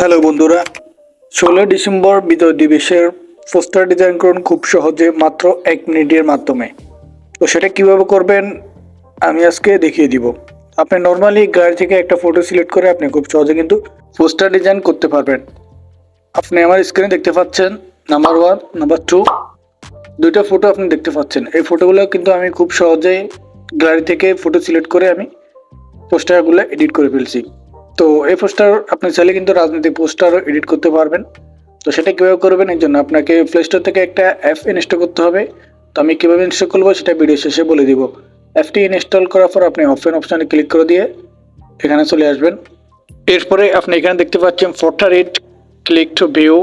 Hello বন্ধুরা, ষোলোই December বিজয় দিবসের পোস্টার ডিজাইন করুন খুব সহজে মাত্র এক মিনিটের মাধ্যমে। তো সেটা কীভাবে করবেন, আমি আজকে দেখিয়ে দিব। আপনি নর্মালি গাড়ি থেকে একটা ফটো সিলেক্ট করে আপনি খুব সহজে কিন্তু পোস্টার ডিজাইন করতে পারবেন। আপনি আমার স্ক্রিনে দেখতে পাচ্ছেন নাম্বার ওয়ান নাম্বার টু দুইটা ফটো আপনি দেখতে পাচ্ছেন। এই ফটোগুলো কিন্তু আমি খুব সহজেই গ্যালারি থেকে ফটো সিলেক্ট করে আমি পোস্টারগুলো এডিট করে ফেলছি। তো এই পোস্টার আপনি চাইলে কিন্তু রাজনৈতিক পোস্টার এডিট করতে পারবেন। তো সেটা কীভাবে করবেন এর জন্য আপনাকে প্লে স্টোর থেকে একটা অ্যাপ ইনস্টল করতে হবে। তো আমি কীভাবে ইনস্টল করব সেটা ভিডিও শেষে বলে দিব। অ্যাপটি ইনস্টল করার পর আপনি অপশন অপশানে ক্লিক করে দিয়ে এখানে চলে আসবেন। এরপরে আপনি এখানে দেখতে পাচ্ছেন portrait click to view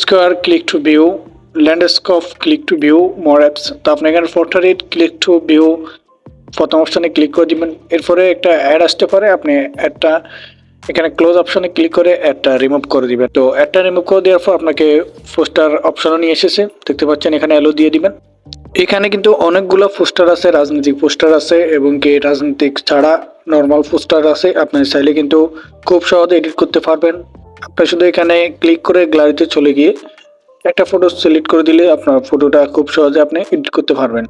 square click to view landscape click to view more apps তো আপনি এখানে ফোর্টারেট ক্লিক টু ভিউ প্রথম অপশানে ক্লিক করে দিবেন। এরপরে একটা অ্যাড আসতে পারে, আপনি অ্যাডটা এখানে ক্লোজ অপশনে ক্লিক করে অ্যাডটা রিমুভ করে দিবেন। তো অ্যাডটা রিমুভ করে দেওয়ার পর আপনাকে পোস্টার অপশনও নিয়ে এসেছে। দেখতে পাচ্ছেন এখানে অ্যালো দিয়ে দিবেন। এখানে কিন্তু অনেকগুলো পোস্টার আছে, রাজনৈতিক পোস্টার আছে এবং কি রাজনৈতিক ছাড়া নর্মাল পোস্টার আছে। আপনি চাইলে কিন্তু খুব সহজে এডিট করতে পারবেন। আপনি শুধু এখানে ক্লিক করে গ্যালারিতে চলে গিয়ে একটা ফটো সিলেক্ট করে দিলে আপনার ফটোটা খুব সহজে আপনি এডিট করতে পারবেন।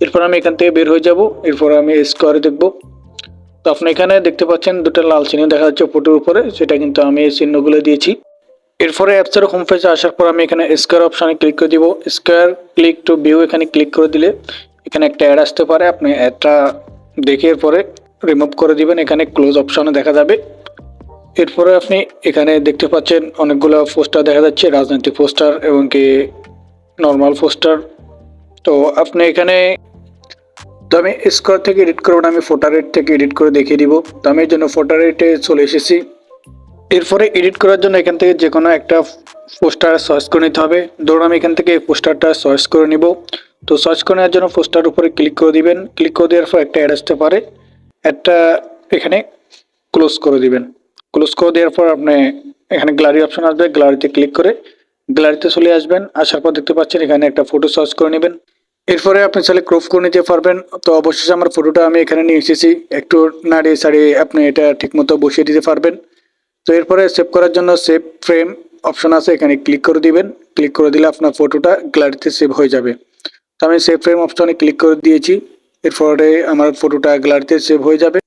এরপর আমি এখান থেকে বের হয়ে যাব। এরপর আমি স্কোয়ারে দেখব। তো আপনি এখানে দেখতে পাচ্ছেন দুটো লাল চিহ্ন দেখা যাচ্ছে ফটোর উপরে, সেটা কিন্তু আমি এই চিহ্নগুলো দিয়েছি। এরপরে অ্যাপসের হোম পেজে আসার পর আমি এখানে স্কোয়ার অপশানে ক্লিক করে দিব। স্কোয়ার ক্লিক টু ভিউ এখানে ক্লিক করে দিলে এখানে একটা অ্যাড আসতে পারে। আপনি অ্যাডটা দেখে পরে রিমুভ করে দিবেন। এখানে ক্লোজ অপশানে দেখা যাবে। এরপরে আপনি এখানে দেখতে পাচ্ছেন অনেকগুলো পোস্টার দেখা যাচ্ছে, রাজনৈতিক পোস্টার এবং কি নর্মাল পোস্টার তো আপনি এখানে তো আমি স্কোয়ার থেকে এডিট করব না, আমি ফোটার রেট থেকে এডিট করে দেখিয়ে দিব। তো আমি এই জন্য ফোটার রেটে চলে এসেছি। এরপরে এডিট করার জন্য এখান থেকে যে কোনো একটা পোস্টার চয়েস করে নিতে হবে। ধরুন আমি এখান থেকে পোস্টারটা চয়েস করে নিব। তো চয়েস করে নেওয়ার জন্য পোস্টার উপরে ক্লিক করে দিবেন। ক্লিক করে দেওয়ার পর একটা অ্যাড আসতে পারে। একটা এখানে ক্লোজ করে দিবেন। ক্লোজ করে দেওয়ার পর আপনি এখানে গ্যালারি অপশন আসবে। গ্যালারিতে ক্লিক করে গ্যালারিতে চলে আসবেন। আসার পর দেখতে পাচ্ছেন এখানে একটা ফটো সার্চ করে নেবেন। এরপরে আপনি চাইলে ক্রপ করে নিতে পারবেন। তো অবশেষে আমার ফটোটা আমি এখানে নিয়ে এসেছি। একটু নাড়িয়ে সাড়িয়ে আপনি এটা ঠিকমতো বসিয়ে দিতে পারবেন। তো এরপরে সেভ করার জন্য সেভ ফ্রেম অপশন আছে, এখানে ক্লিক করে দিবেন। ক্লিক করে দিলে আপনার ফটোটা গ্যালারিতে সেভ হয়ে যাবে। তো আমি সেভ ফ্রেম অপশনে ক্লিক করে দিয়েছি। এরপরে আমার ফটোটা গ্যালারিতে সেভ হয়ে যাবে।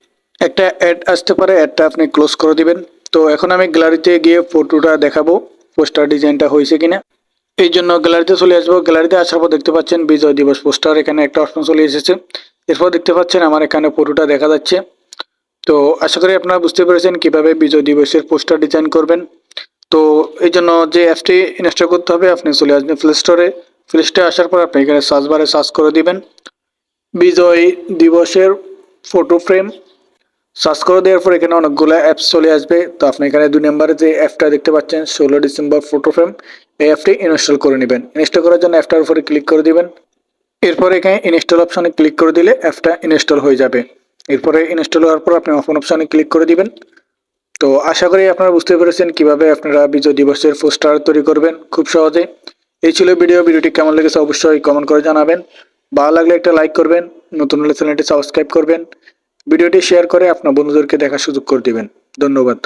একটা অ্যাড আসতে পারে অ্যাডটা আপনি ক্লোজ করে দিবেন। তো এখন আমি গ্যালারিতে গিয়ে ফটোটা দেখাবো পোস্টার ডিজাইনটা হয়েছে কিনা। এই জন্য গ্যালারিতে চলে আসব। গ্যালারিতে আসার পর দেখতে পাচ্ছেন বিজয় দিবস পোস্টার, এখানে একটা অপশন চলে এসেছে। এরপর দেখতে পাচ্ছেন আমার এখানে পুরোটা দেখা যাচ্ছে। তো আশা করি আপনারা বুঝতে পেরেছেন কীভাবে বিজয় দিবসের পোস্টার ডিজাইন করবেন। তো এই জন্য যে অ্যাপটি ইনস্টল করতে হবে, আপনি চলে আসবেন প্লে স্টোরে প্লে স্টোরে আসার পর আপনি এখানে সার্চ বারে সার্চ করে দিবেন। বিজয় দিবসের ফটো ফ্রেম সার্চ করে দেওয়ার পর এখানে অনেকগুলো অ্যাপস চলে আসবে। তো আপনি এখানে দুই নম্বরে যে অ্যাপটা দেখতে পাচ্ছেন, ষোলো ডিসেম্বর ফটো ফ্রেম এই অ্যাপটি ইনস্টল করে নেবেন। ইনস্টল করার জন্য অ্যাপটার উপরে ক্লিক করে দিবেন। এরপর এখানে ইনস্টল অপশানে ক্লিক করে দিলে অ্যাপটা ইনস্টল হয়ে যাবে। এরপরে ইনস্টল হওয়ার পর আপনি অপন অপশানে ক্লিক করে দিবেন। তো আশা করি আপনারা বুঝতে পেরেছেন কীভাবে আপনারা বিজয় দিবসের পোস্টার তৈরি করবেন খুব সহজে। এই ছিল ভিডিও ভিডিওটি কেমন লেগেছে অবশ্যই কমেন্ট করে জানাবেন। ভালো লাগলে একটা লাইক করবেন, নতুন হলে চ্যানেলটি সাবস্ক্রাইব করবেন। ভিডিওটি শেয়ার করে আপনার বন্ধুদেরকে দেখার সুযোগ করে দিবেন। ধন্যবাদ।